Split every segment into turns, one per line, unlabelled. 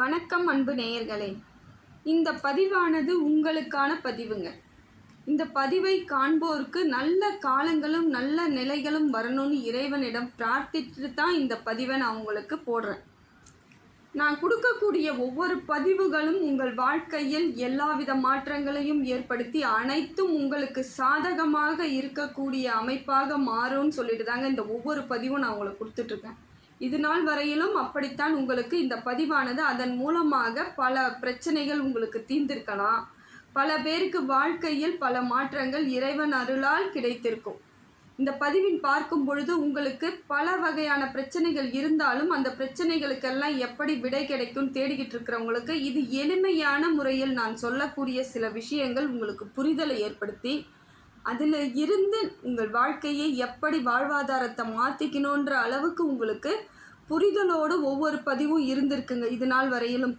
வணக்கம் அன்பு நேயர்களே. இந்த பதிவானது உங்களுக்கான பதிவுங்க. இந்த பதிவை காண்போருக்கு நல்ல காலங்களும் நல்ல நிலைகளும் வரணும்னு இறைவனிடம் பிரார்த்திட்டு தான் இந்த பதிவை நான் உங்களுக்கு போடுறேன். நான் கொடுக்கக்கூடிய ஒவ்வொரு பதிவுகளும் உங்கள் வாழ்க்கையில் எல்லாவித மாற்றங்களையும் ஏற்படுத்தி அனைத்தும் உங்களுக்கு சாதகமாக இருக்கக்கூடிய அமைப்பாக மாறும்னு சொல்லிட்டு தாங்க இந்த ஒவ்வொரு பதிவும் நான் உங்களுக்கு கொடுத்துட்ருக்கேன். இது நாள் வரையிலும் அப்படித்தான் உங்களுக்கு இந்த பதிவானது. அதன் மூலமாக பல பிரச்சனைகள் உங்களுக்கு தீர்ந்திருக்கலாம். பல பேருக்கு வாழ்க்கையில் பல மாற்றங்கள் இறைவன் அருளால் கிடைத்திருக்கும். இந்த பதிவின் பார்க்கும் பொழுது உங்களுக்கு பல வகையான பிரச்சனைகள் இருந்தாலும் அந்த பிரச்சனைகளுக்கெல்லாம் எப்படி விடை கிடைக்கும் தேடிக்கிட்டு இருக்கிறவங்களுக்கு இது எளிமையான முறையில் நான் சொல்லக்கூடிய சில விஷயங்கள் உங்களுக்கு புரிதலை ஏற்படுத்தி அதில் இருந்து உங்கள் வாழ்க்கையை எப்படி வாழ்வாதாரத்தை மாற்றிக்கணுன்ற அளவுக்கு உங்களுக்கு புரிதலோடு ஒவ்வொரு பதிவும் இருந்திருக்குங்க இது நாள் வரையிலும்.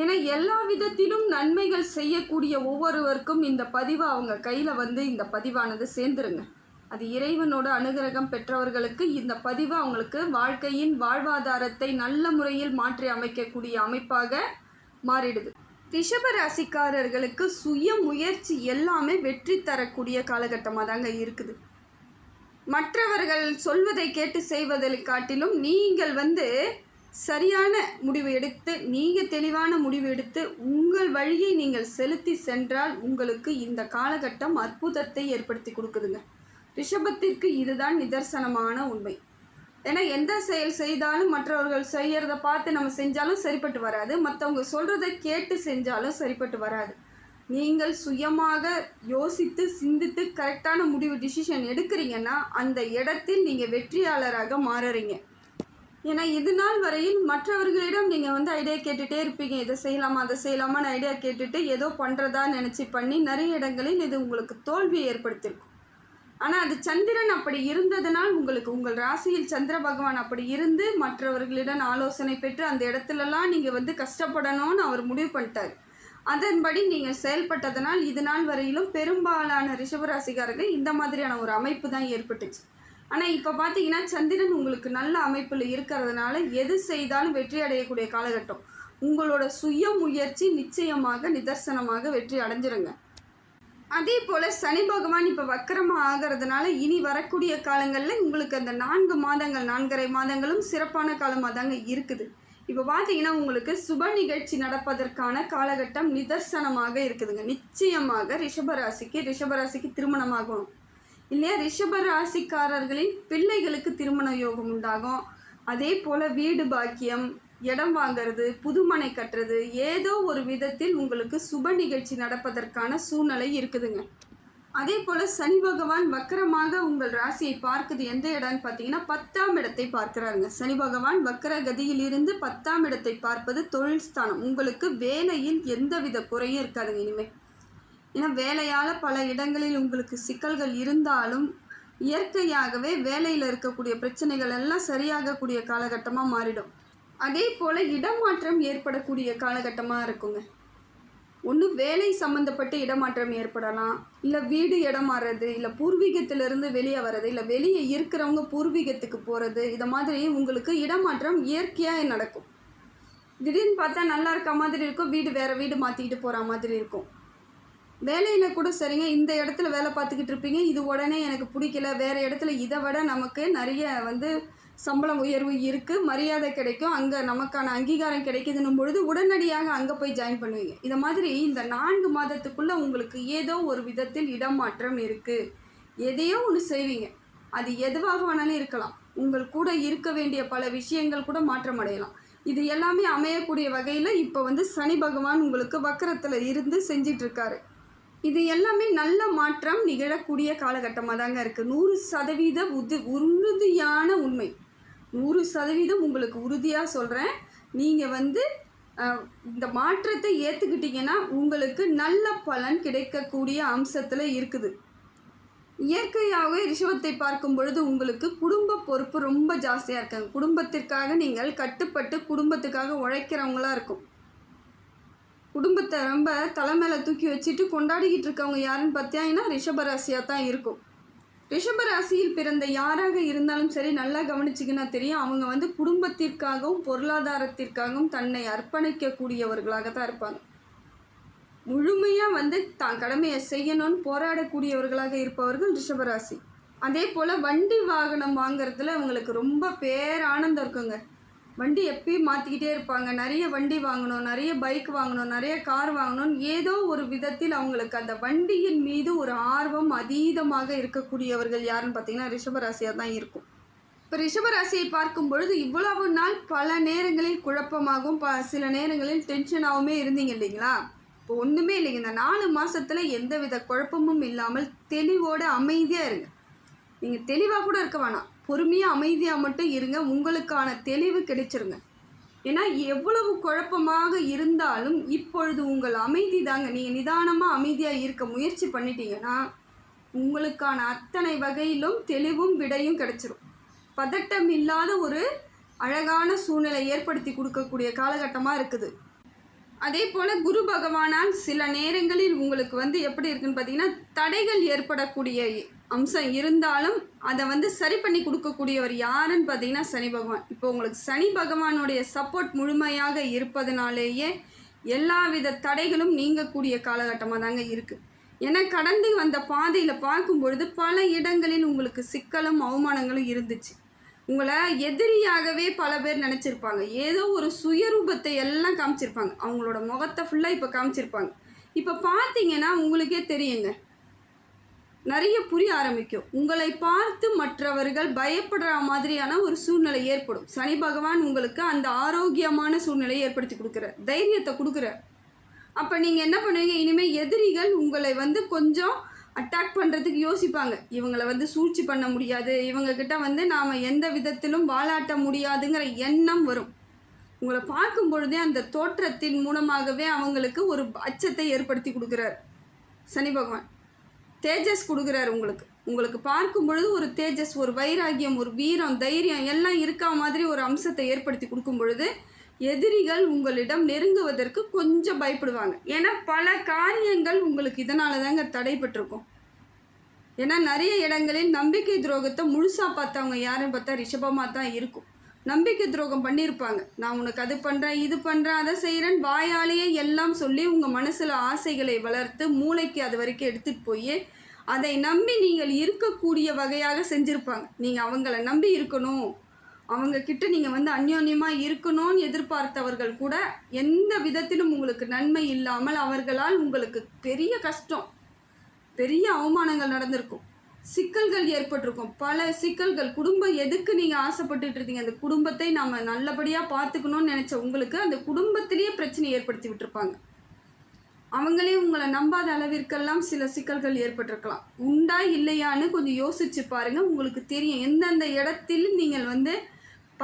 ஏன்னா எல்லா விதத்திலும் நன்மைகள் செய்யக்கூடிய ஒவ்வொருவருக்கும் இந்த பதிவு அவங்க கையில் வந்து இந்த பதிவானது சேர்ந்துருங்க. அது இறைவனோட அனுகிரகம் பெற்றவர்களுக்கு இந்த பதிவு அவங்களுக்கு வாழ்க்கையின் வாழ்வாதாரத்தை நல்ல முறையில் மாற்றி அமைக்கக்கூடிய அமைப்பாக மாறிடுது. ரிஷப ராசிக்காரர்களுக்கு சுய முயற்சி எல்லாமே வெற்றி தரக்கூடிய காலகட்டமாக தாங்க இருக்குது. மற்றவர்கள் சொல்வதை கேட்டு செய்வதை காட்டிலும் நீங்கள் வந்து சரியான முடிவு எடுத்து நீங்கள் தெளிவான முடிவு எடுத்து உங்கள் வழியை நீங்கள் செலுத்தி சென்றால் உங்களுக்கு இந்த காலகட்டம் அற்புதத்தை ஏற்படுத்தி கொடுக்குதுங்க. ரிஷபத்திற்கு இதுதான் நிதர்சனமான உண்மை. ஏன்னா எந்த செயல் செய்தாலும் மற்றவர்கள் செய்கிறத பார்த்து நம்ம செஞ்சாலும் சரிப்பட்டு வராது. மற்றவங்க சொல்கிறத கேட்டு செஞ்சாலும் சரிப்பட்டு வராது. நீங்கள் சுயமாக யோசித்து சிந்தித்து கரெக்டான முடிவு டிசிஷன் எடுக்கிறீங்கன்னா அந்த இடத்தில் நீங்கள் வெற்றியாளராக மாறுறீங்க. ஏன்னா இது நாள் வரையில் மற்றவர்களிடம் நீங்கள் வந்து ஐடியா கேட்டுகிட்டே இருப்பீங்க. இதை செய்யலாமா அதை செய்யலாமான்னு ஐடியா கேட்டுட்டு ஏதோ பண்ணுறதா நினச்சி பண்ணி நிறைய இடங்களில் இது உங்களுக்கு தோல்வியை ஏற்படுத்தியிருக்கும். ஆனால் அது சந்திரன் அப்படி இருந்ததனால் உங்களுக்கு உங்கள் ராசியில் சந்திர பகவான் அப்படி இருந்து மற்றவர்களிடம் ஆலோசனை பெற்று அந்த இடத்துலலாம் நீங்கள் வந்து கஷ்டப்படணும்னு அவர் முடிவு பண்ணிட்டார். அதன்படி நீங்கள் செயல்பட்டதனால் இது நாள் வரையிலும் பெரும்பாலான ரிஷபராசிக்காரர்கள் இந்த மாதிரியான ஒரு அமைப்பு தான் ஏற்பட்டுச்சு. ஆனால் இப்போ பார்த்தீங்கன்னா சந்திரன் உங்களுக்கு நல்ல அமைப்பில் இருக்கிறதுனால எது செய்தாலும் வெற்றி அடையக்கூடிய காலகட்டம். உங்களோட சுய முயற்சி நிச்சயமாக நிதர்சனமாக வெற்றி அடைஞ்சிருங்க. அதே போல் சனி பகவான் இப்போ வக்கரமாக ஆகிறதுனால இனி வரக்கூடிய காலங்களில் உங்களுக்கு அந்த நான்கு மாதங்கள் நான்கரை மாதங்களும் சிறப்பான காலமாக தாங்க இருக்குது. இப்போ பார்த்தீங்கன்னா உங்களுக்கு சுப நிகழ்ச்சி நடப்பதற்கான காலகட்டம் நிதர்சனமாக இருக்குதுங்க. நிச்சயமாக ரிஷபராசிக்கு ரிஷபராசிக்கு திருமணமாகணும். இல்லையா? ரிஷபராசிக்காரர்களின் பிள்ளைகளுக்கு திருமண யோகம் உண்டாகும். அதே போல் வீடு பாக்கியம் இடம் வாங்கிறது புதுமனை கட்டுறது ஏதோ ஒரு விதத்தில் உங்களுக்கு சுப நிகழ்ச்சி நடப்பதற்கான சூழ்நிலை இருக்குதுங்க. அதே போல் சனி பகவான் வக்கரமாக உங்கள் ராசியை பார்க்குது எந்த இடம்னு பார்த்தீங்கன்னா பத்தாம் இடத்தை பார்க்குறாருங்க. சனி பகவான் வக்கர கதியில் இருந்து பத்தாம் இடத்தை பார்ப்பது தொழில் ஸ்தானம். உங்களுக்கு வேலையில் எந்தவித குறையும் இருக்காதுங்க இனிமேல் ஏன்னா வேலையால் பல இடங்களில் உங்களுக்கு சிக்கல்கள் இருந்தாலும் இயற்கையாகவே வேலையில் இருக்கக்கூடிய பிரச்சனைகள் எல்லாம் சரியாகக்கூடிய காலகட்டமாக மாறிடும். அதே போல் இடமாற்றம் ஏற்படக்கூடிய காலகட்டமாக இருக்குங்க. ஒன்று வேலை சம்மந்தப்பட்ட இடமாற்றம் ஏற்படலாம் இல்லை வீடு இடம் மாறுறது இல்லை பூர்வீகத்திலிருந்து வெளியே வர்றது இல்லை வெளியே இருக்கிறவங்க பூர்வீகத்துக்கு போகிறது இதை மாதிரி உங்களுக்கு இடமாற்றம் இயற்கையாக நடக்கும். திடீர்னு பார்த்தா நல்லா இருக்க மாதிரி இருக்கும் வீடு வேறு வீடு மாற்றிக்கிட்டு போகிற மாதிரி இருக்கும். வேலையில் கூட சரிங்க. இந்த இடத்துல வேலை பார்த்துக்கிட்டு இருப்பீங்க. இது உடனே எனக்கு பிடிக்கல. வேறு இடத்துல இதை விட நமக்கு நிறைய வந்து சம்பளம் உயர்வு இருக்குது மரியாதை கிடைக்கும். அங்கே நமக்கான அங்கீகாரம் கிடைக்குதுன்னும் பொழுது உடனடியாக அங்கே போய் ஜாயின் பண்ணுவீங்க. இந்த மாதிரி இந்த நான்கு மாதத்துக்குள்ளே உங்களுக்கு ஏதோ ஒரு விதத்தில் இடமாற்றம் இருக்குது எதையோ ஒன்று செய்வீங்க. அது எதுவாக வேணாலும் இருக்கலாம். உங்கள் கூட இருக்க வேண்டிய பல விஷயங்கள் கூட மாற்றம் அடையலாம். இது எல்லாமே அமையக்கூடிய வகையில் இப்போ வந்து சனி பகவான் உங்களுக்கு வக்கரத்தில் இருந்து செஞ்சிட்ருக்காரு இது எல்லாமே நல்ல மாற்றம் நிகழக்கூடிய காலகட்டமாக தாங்க இருக்குது நூறு சதவீத உது உறுதியான உண்மை. நூறு சதவீதம் உங்களுக்கு உறுதியாக சொல்கிறேன் நீங்கள் வந்து இந்த மாற்றத்தை ஏற்றுக்கிட்டிங்கன்னா உங்களுக்கு நல்ல பலன் கிடைக்கக்கூடிய அம்சத்தில் இருக்குது. இயற்கையாகவே ரிஷவத்தை பார்க்கும் பொழுது உங்களுக்கு குடும்ப பொறுப்பு ரொம்ப ஜாஸ்தியாக இருக்காங்க குடும்பத்திற்காக நீங்கள் கட்டுப்பட்டு குடும்பத்துக்காக உழைக்கிறவங்களாக இருக்கும். குடும்பத்தை ரொம்ப தலை மேலே தூக்கி வச்சுட்டு கொண்டாடிக்கிட்டு இருக்கவங்க யாருன்னு பார்த்தீங்கன்னா ரிஷபராசியாக தான் இருக்கும். ரிஷபராசியில் பிறந்த யாராக இருந்தாலும் சரி நல்லா கவனிச்சிங்கன்னா தெரியும் அவங்க வந்து குடும்பத்திற்காகவும் பொருளாதாரத்திற்காகவும் தன்னை அர்ப்பணிக்கக்கூடியவர்களாக தான் இருப்பாங்க. முழுமையாக வந்து தான் கடமையை செய்யணும்னு போராடக்கூடியவர்களாக இருப்பவர்கள் ரிஷபராசி. அதே போல் வண்டி வாகனம் வாங்குறதுல அவங்களுக்கு ரொம்ப பேர் ஆனந்தம் இருக்குங்க. வண்டி எப்பயும் மாற்றிக்கிட்டே இருப்பாங்க. நிறைய வண்டி வாங்கணும் நிறைய பைக் வாங்கணும் நிறைய கார் வாங்கணும் ஏதோ ஒரு விதத்தில் அவங்களுக்கு அந்த வண்டியின் மீது ஒரு ஆர்வம் அதீதமாக இருக்கக்கூடியவர்கள் யாருன்னு பார்த்தீங்கன்னா ரிஷபராசியாக தான் இருக்கும். இப்போ ரிஷபராசியை பார்க்கும் பொழுது இவ்வளவு நாள் பல நேரங்களில் குழப்பமாகவும் ப சில நேரங்களில் டென்ஷனாகவுமே இருந்தீங்க இல்லைங்களா? இப்போ ஒன்றுமே இல்லைங்க. இந்த நாலு மாதத்தில் எந்தவித குழப்பமும் இல்லாமல் தெளிவோட அமைதியாக இருங்க. நீங்கள் தெளிவாக கூட இருக்க வேணாம். பொறுமையாக அமைதியாக மட்டும் இருங்க. உங்களுக்கான தெளிவு கிடைச்சிருங்க. ஏன்னா எவ்வளவு குழப்பமாக இருந்தாலும் இப்பொழுது உங்கள் அமைதி தாங்க. நீங்கள் நிதானமாக அமைதியாக இருக்க முயற்சி பண்ணிட்டீங்கன்னா உங்களுக்கான அத்தனை வகையிலும் தெளிவும் விடையும் கிடைச்சிரும். பதட்டம் இல்லாத ஒரு அழகான சூழ்நிலை ஏற்படுத்தி கொடுக்கக்கூடிய காலகட்டமாக இருக்குது. அதே போல் குரு பகவானால் சில நேரங்களில் உங்களுக்கு வந்து எப்படி இருக்குன்னு பார்த்தீங்கன்னா தடைகள் ஏற்படக்கூடிய அம்சம் இருந்தாலும் அதை வந்து சரி பண்ணி கொடுக்கக்கூடியவர் யாருன்னு பார்த்தீங்கன்னா சனி பகவான். இப்போ உங்களுக்கு சனி பகவானுடைய சப்போர்ட் முழுமையாக இருப்பதனாலேயே எல்லாவித தடைகளும் நீங்கக்கூடிய காலகட்டமாக தாங்க இருக்குது ஏன்னா கடந்து வந்த பாதையில் பார்க்கும் பொழுது பல இடங்களில் உங்களுக்கு சிக்கலும் அவமானங்களும் இருந்துச்சு. உங்களை எதிரியாகவே பல பேர் நினச்சிருப்பாங்க. ஏதோ ஒரு சுயரூபத்தை எல்லாம் காமிச்சிருப்பாங்க. அவங்களோட முகத்தை ஃபுல்லாக இப்போ காமிச்சிருப்பாங்க. இப்போ பார்த்தீங்கன்னா உங்களுக்கே தெரியுங்க. நிறைய புரிய ஆரம்பிக்கும். உங்களை பார்த்து மற்றவர்கள் பயப்படுற மாதிரியான ஒரு சூழ்நிலை ஏற்படும். சனி பகவான் உங்களுக்கு அந்த ஆரோக்கியமான சூழ்நிலையை ஏற்படுத்தி கொடுக்குறார். தைரியத்தை கொடுக்குறார். அப்போ நீங்கள் என்ன பண்ணுவீங்க? இனிமேல் எதிரிகள் உங்களை வந்து கொஞ்சம் அட்டாக் பண்ணுறதுக்கு யோசிப்பாங்க. இவங்களை வந்து சூழ்ச்சி பண்ண முடியாது. இவங்கக்கிட்ட வந்து நாம் எந்த விதத்திலும் வாலாட்ட முடியாதுங்கிற எண்ணம் வரும். உங்களை பார்க்கும் பொழுதே அந்த தோற்றத்தின் மூலமாகவே அவங்களுக்கு ஒரு அச்சத்தை ஏற்படுத்தி கொடுக்குறார் சனி பகவான். தேஜஸ் கொடுக்குறாரு உங்களுக்கு. உங்களுக்கு பார்க்கும் பொழுது ஒரு தேஜஸ் ஒரு வைராகியம் ஒரு வீரம் தைரியம் எல்லாம் இருக்கா மாதிரி ஒரு அம்சத்தை ஏற்படுத்தி கொடுக்கும் பொழுது எதிரிகள் உங்களிடம் நெருங்குவதற்கு கொஞ்சம் பயப்படுவாங்க. ஏன்னா பல காரியங்கள் உங்களுக்கு இதனால தாங்க தடைப்பட்டிருக்கும் ஏன்னா நிறைய இடங்களில் நம்பிக்கை துரோகத்தை முழுசாக பார்த்தவங்க யாருன்னு பார்த்தா ரிஷபமாக தான் இருக்கும். நம்பிக்கை துரோகம் பண்ணியிருப்பாங்க நான் உனக்கு அது பண்ணுறேன் இது பண்ணுறேன் அதை செய்கிறேன் வாயாலேயே எல்லாம் சொல்லி உங்கள் மனசில் ஆசைகளை வளர்த்து மூளைக்கு அது வரைக்கும் எடுத்துகிட்டு போய் அதை நம்பி நீங்கள் இருக்கக்கூடிய வகையாக செஞ்சுருப்பாங்க. நீங்கள் அவங்கள நம்பி இருக்கணும். அவங்க கிட்ட நீங்கள் வந்து அந்யோன்யமாக இருக்கணும்னு எதிர்பார்த்தவர்கள் கூட எந்த விதத்திலும் உங்களுக்கு நன்மை இல்லாமல் அவர்களால் உங்களுக்கு பெரிய கஷ்டம் பெரிய அவமானங்கள் நடந்திருக்கும். சிக்கல்கள் ஏற்பட்டிருக்கும். பல சிக்கல்கள் குடும்பம் எதுக்கு நீங்கள் ஆசைப்பட்டுட்டு இருந்தீங்க அந்த குடும்பத்தை நம்ம நல்லபடியாக பார்த்துக்கணும்னு நினச்ச உங்களுக்கு அந்த குடும்பத்திலேயே பிரச்சனை ஏற்படுத்தி விட்டுருப்பாங்க. அவங்களே உங்களை நம்பாத அளவிற்கெல்லாம் சில சிக்கல்கள் ஏற்பட்டிருக்கலாம். உண்டா இல்லையான்னு கொஞ்சம் யோசிச்சு பாருங்கள் உங்களுக்கு தெரியும். எந்தெந்த இடத்தில் நீங்கள் வந்து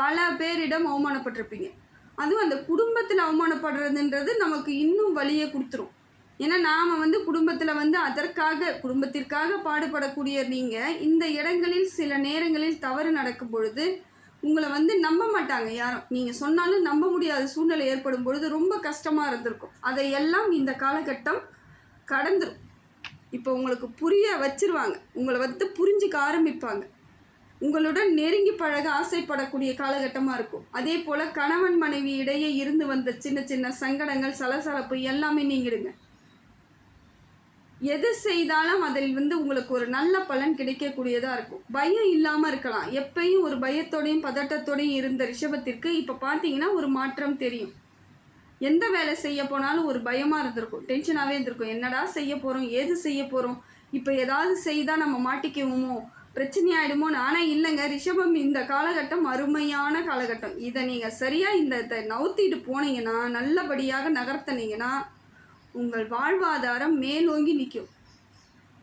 பல பேரிடம் அவமானப்பட்டிருப்பீங்க. அதுவும் அந்த குடும்பத்தில் அவமானப்படுறதுன்றது நமக்கு இன்னும் வழியை கொடுத்துரும். ஏன்னா நாம் வந்து குடும்பத்தில் வந்து அதற்காக குடும்பத்திற்காக பாடுபடக்கூடிய நீங்கள் இந்த இடங்களில் சில நேரங்களில் தவறு நடக்கும் பொழுது உங்களை வந்து நம்ப மாட்டாங்க யாரும். நீங்கள் சொன்னாலும் நம்ப முடியாத சூழ்நிலை ஏற்படும் பொழுது ரொம்ப கஷ்டமாக இருந்திருக்கும். அதையெல்லாம் இந்த காலகட்டம் கடந்துடும் இப்போ உங்களுக்கு புரிய வச்சிருவாங்க. உங்களை வந்து புரிஞ்சுக்க ஆரம்பிப்பாங்க. உங்களுடன் நெருங்கி பழக ஆசைப்படக்கூடிய காலகட்டமாக இருக்கும். அதே போல் கணவன் மனைவி இடையே இருந்து வந்த சின்ன சின்ன சங்கடங்கள் சலசலப்பு எல்லாமே நீங்கிடுங்க. எது செய்தாலும் அதில் வந்து உங்களுக்கு ஒரு நல்ல பலன் கிடைக்கக்கூடியதாக இருக்கும். பயம் இல்லாமல் இருக்கலாம். எப்பயும் ஒரு பயத்தோடையும் பதட்டத்தோடையும் இருந்த ரிஷபத்திற்கு இப்போ பார்த்தீங்கன்னா ஒரு மாற்றம் தெரியும். எந்த வேலை செய்ய போனாலும் ஒரு பயமாக இருந்திருக்கும். டென்ஷனாகவே இருந்திருக்கும். என்னடா செய்ய போகிறோம் ஏது செய்ய போகிறோம் இப்போ ஏதாவது செய்தால் நம்ம மாட்டிக்குவோமோ? பிரச்சனையாயிடுமோன்னு ஆனால் இல்லைங்க. ரிஷபம் இந்த காலகட்டம் அருமையான காலகட்டம். இதை நீங்கள் சரியாக இந்த இதை நவுத்திட்டு போனீங்கன்னா நல்லபடியாக நகர்த்தினீங்கன்னா உங்கள் வாழ்வாதாரம் மேலோங்கி நிற்கும்.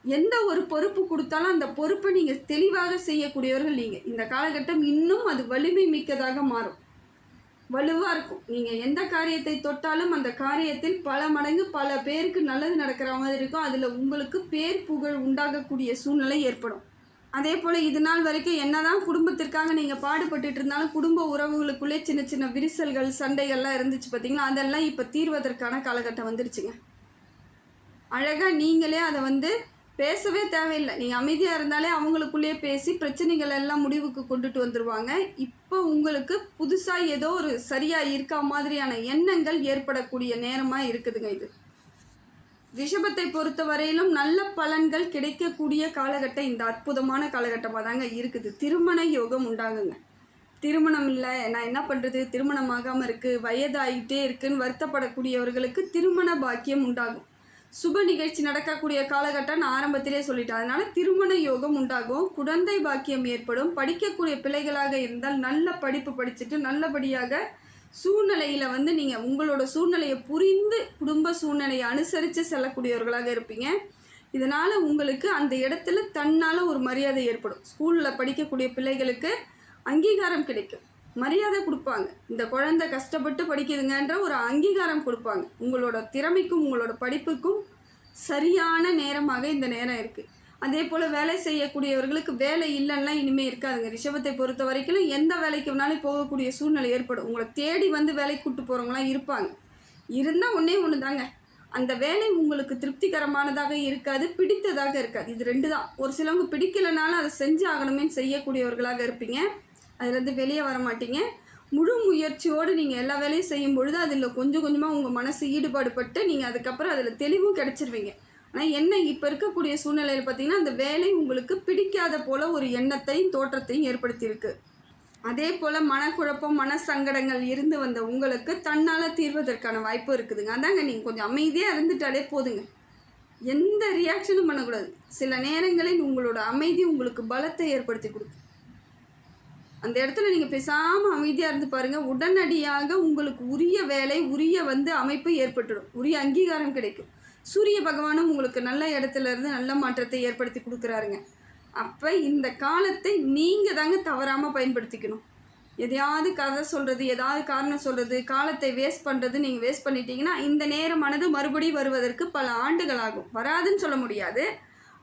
எந்த ஒரு பொறுப்பு கொடுத்தாலும் அந்த பொறுப்பை நீங்கள் தெளிவாக செய்யக்கூடியவர்கள் நீங்கள் இந்த காலகட்டம் இன்னும் அது வலிமை மிக்கதாக மாறும். வலுவாக இருக்கும். நீங்கள் எந்த காரியத்தை தொட்டாலும் அந்த காரியத்தில் பல மடங்கு பல பேருக்கு நல்லது நடக்கிற மாதிரி இருக்கும். அதில் உங்களுக்கு பேர் புகழ் உண்டாகக்கூடிய சூழ்நிலை ஏற்படும். அதே போல் இது நாள் வரைக்கும் என்னதான் குடும்பத்திற்காக நீங்கள் பாடுபட்டுட்டு இருந்தாலும் குடும்ப உறவுகளுக்குள்ளே சின்ன சின்ன விரிசல்கள் சண்டைகள்லாம் இருந்துச்சு பார்த்தீங்களா அதெல்லாம் இப்போ தீர்வதற்கான காலகட்டம் வந்துருச்சுங்க. அழகாக நீங்களே அதை வந்து பேசவே தேவையில்லை. நீங்கள் அமைதியாக இருந்தாலே அவங்களுக்குள்ளேயே பேசி பிரச்சனைகள் எல்லாம் முடிவுக்கு கொண்டுட்டு வந்துடுவாங்க இப்போ உங்களுக்கு புதுசாக ஏதோ ஒரு சரியாக இருக்கா மாதிரியான எண்ணங்கள் ஏற்படக்கூடிய நேரமாக இருக்குதுங்க இது. ரிஷபத்தை பொறுத்த வரையிலும் நல்ல பலன்கள் கிடைக்கக்கூடிய காலகட்டம் இந்த அற்புதமான காலகட்டமாக தாங்க இருக்குது. திருமண யோகம் உண்டாகுங்க. திருமணம் இல்லை நான் என்ன பண்ணுறது திருமணம் ஆகாமல் இருக்குது வயதாகிட்டே இருக்குன்னு வருத்தப்படக்கூடியவர்களுக்கு திருமண பாக்கியம் உண்டாகும். சுப நிகழ்ச்சி நடக்கக்கூடிய காலகட்டம் நான் ஆரம்பத்திலே சொல்லிட்டேன். அதனால் திருமண யோகம் உண்டாகும். குழந்தை பாக்கியம் ஏற்படும். படிக்கக்கூடிய பிள்ளைகளாக இருந்தால் நல்ல படிப்பு படிச்சுட்டு நல்லபடியாக சூழ்நிலையில் வந்து நீங்கள் உங்களோட சூழ்நிலையை புரிந்து குடும்ப சூழ்நிலையை அனுசரித்து செல்லக்கூடியவர்களாக இருப்பீங்க. இதனால் உங்களுக்கு அந்த இடத்துல தன்னால் ஒரு மரியாதை ஏற்படும். ஸ்கூலில் படிக்கக்கூடிய பிள்ளைகளுக்கு அங்கீகாரம் கிடைக்கும். மரியாதை கொடுப்பாங்க. இந்த குழந்தை கஷ்டப்பட்டு படிக்குதுங்கன்ற ஒரு அங்கீகாரம் கொடுப்பாங்க. உங்களோட திறமைக்கும் உங்களோட படிப்புக்கும் சரியான நேரமாக இந்த நேரம் இருக்குது அதே போல் வேலை செய்யக்கூடியவர்களுக்கு வேலை இல்லைன்னா இனிமேல் இருக்காதுங்க. ரிஷபத்தை பொறுத்த வரைக்கும் எந்த வேலைக்கு வேணாலும் போகக்கூடிய சூழ்நிலை ஏற்படும். உங்களை தேடி வந்து வேலைக்கு கூட்டு போகிறவங்களாம் இருப்பாங்க. இருந்தால் ஒன்றே ஒன்று தாங்க அந்த வேலை உங்களுக்கு திருப்திகரமானதாக இருக்காது பிடித்ததாக இருக்காது. இது ரெண்டு தான். ஒரு சிலவங்க பிடிக்கலைனாலும் அதை செஞ்சு ஆகணுமே செய்யக்கூடியவர்களாக இருப்பீங்க. அதுலேருந்து வெளியே வர மாட்டீங்க. முழு முயற்சியோடு நீங்கள் எல்லா வேலையும் செய்யும் பொழுது அதில் கொஞ்சம் கொஞ்சமாக உங்கள் மனசு ஈடுபாடு பட்டு நீங்கள் அதுக்கப்புறம் அதில் தெளிவும் கிடச்சிருவீங்க. ஆனால் என்ன இப்போ இருக்கக்கூடிய சூழ்நிலையில் பார்த்தீங்கன்னா அந்த வேலை உங்களுக்கு பிடிக்காத போல் ஒரு எண்ணத்தையும் தோற்றத்தையும் ஏற்படுத்தியிருக்கு. அதே போல் மனக்குழப்பம் மன சங்கடங்கள் இருந்து வந்த உங்களுக்கு தன்னால் தீர்வதற்கான வாய்ப்பு இருக்குதுங்க. அதாங்க நீங்கள் கொஞ்சம் அமைதியாக இருந்துட்டாலே போதுங்க. எந்த ரியாக்ஷனும் பண்ணக்கூடாது. சில நேரங்களில் உங்களோட அமைதி உங்களுக்கு பலத்தை ஏற்படுத்தி கொடுக்கும். அந்த இடத்துல நீங்கள் பேசாமல் அமைதியாக இருந்து பாருங்கள் உடனடியாக உங்களுக்கு உரிய வேலை உரிய வந்து அமைப்பு ஏற்பட்டுடும். உரிய அங்கீகாரம் கிடைக்கும். சூரிய பகவானும் உங்களுக்கு நல்ல இடத்துல இருந்து நல்ல மாற்றத்தை ஏற்படுத்தி கொடுக்குறாருங்க. அப்போ இந்த காலத்தை நீங்கள் தாங்க தவறாமல் பயன்படுத்திக்கணும். எதையாவது கதை சொல்கிறது ஏதாவது காரணம் சொல்கிறது காலத்தை வேஸ்ட் பண்ணுறது நீங்கள் வேஸ்ட் பண்ணிட்டீங்கன்னா இந்த நேரமானது மறுபடியும் வருவதற்கு பல ஆண்டுகள் ஆகும். வராதுன்னு சொல்ல முடியாது.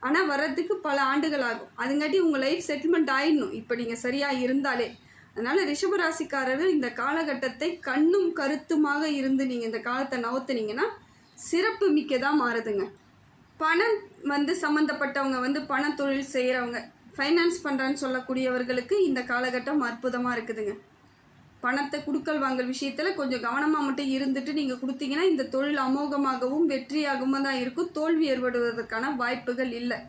ஆனால் வர்றதுக்கு பல ஆண்டுகள் ஆகும். அதுங்காட்டி உங்கள் லைஃப் செட்டில்மெண்ட் ஆயிடணும். இப்போ நீங்கள் சரியாக இருந்தாலே. அதனால் ரிஷபராசிக்காரர்கள் இந்த காலகட்டத்தை கண்ணும் கருத்துமாக இருந்து நீங்கள் இந்த காலத்தை நவுத்துனீங்கன்னா சிறப்பு மிக்கதாக மாறுதுங்க. பணம் வந்து சம்மந்தப்பட்டவங்க வந்து பண தொழில் செய்கிறவங்க ஃபைனான்ஸ் பண்ணுறான்னு சொல்லக்கூடியவர்களுக்கு இந்த காலகட்டம் அற்புதமாக இருக்குதுங்க. பணத்தை குடுக்கல் வாங்கல் விஷயத்தில் கொஞ்சம் கவனமாக மட்டும் இருந்துட்டு நீங்கள் கொடுத்தீங்கன்னா இந்த தொழில் அமோகமாகவும் வெற்றியாகவும் தான் இருக்கும். தோல்வி ஏற்படுவதற்கான வாய்ப்புகள் இல்லை.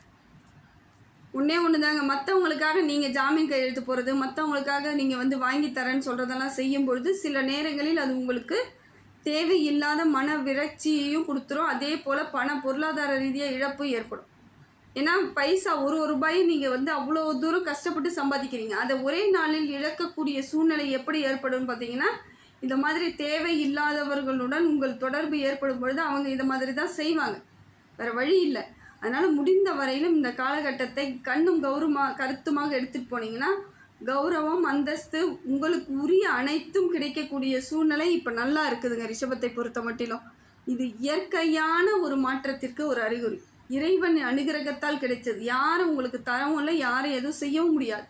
ஒன்றே ஒன்று தாங்க மற்றவங்களுக்காக நீங்கள் ஜாமீன் கையெழுத்து போகிறது மற்றவங்களுக்காக நீங்கள் வந்து வாங்கி தரேன்னு சொல்கிறதெல்லாம் செய்யும் பொழுது சில நேரங்களில் அது உங்களுக்கு தேவையில்லாத மன விரட்சியையும் கொடுத்துரும். அதே போல் பண பொருளாதார ரீதியாக இழப்பும் ஏற்படும். ஏன்னா பைசா ஒரு ஒரு ரூபாயும் நீங்கள் வந்து அவ்வளோ தூரம் கஷ்டப்பட்டு சம்பாதிக்கிறீங்க. அதை ஒரே நாளில் இழக்கக்கூடிய சூழ்நிலை எப்படி ஏற்படும் பார்த்தீங்கன்னா இந்த மாதிரி தேவை இல்லாதவர்களுடன் உங்கள் தொடர்பு ஏற்படும் பொழுது அவங்க இந்த மாதிரி தான் செய்வாங்க. வேறு வழி இல்லை. அதனால் முடிந்த வரையிலும் இந்த காலகட்டத்தை கண்ணும் கௌரவமாக கருத்துமாக எடுத்துகிட்டு போனீங்கன்னா கௌரவம் அந்தஸ்து உங்களுக்கு உரிய அனைத்தும் கிடைக்கக்கூடிய சூழ்நிலை இப்போ நல்லா இருக்குதுங்க ரிஷபத்தை பொறுத்த மட்டிலும். இது இயற்கையான ஒரு மாற்றத்திற்கு ஒரு அறிகுறி. இறைவன் அனுகிரகத்தால் கிடைச்சது. யாரும் உங்களுக்கு தரவும் இல்லை யாரும் எதுவும் செய்யவும் முடியாது.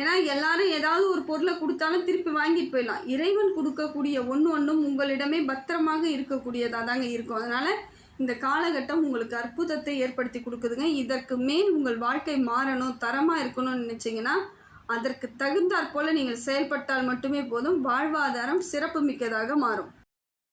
ஏன்னா எல்லாரும் ஏதாவது ஒரு பொருளை கொடுத்தாலும் திருப்பி வாங்கிட்டு போயிடலாம். இறைவன் கொடுக்கக்கூடிய ஒன்று ஒன்றும் உங்களிடமே பத்திரமாக இருக்கக்கூடியதாக தாங்க இருக்கும். அதனால் இந்த காலகட்டம் உங்களுக்கு அற்புதத்தை ஏற்படுத்தி கொடுக்குதுங்க. இதற்கு மேல் உங்கள் வாழ்க்கை மாறணும் தரமாக இருக்கணும்னு நினச்சிங்கன்னா அதற்கு தகுந்தாற் போல் நீங்கள் செயல்பட்டால் மட்டுமே போதும். வாழ்வாதாரம் சிறப்பு மிக்கதாக மாறும்.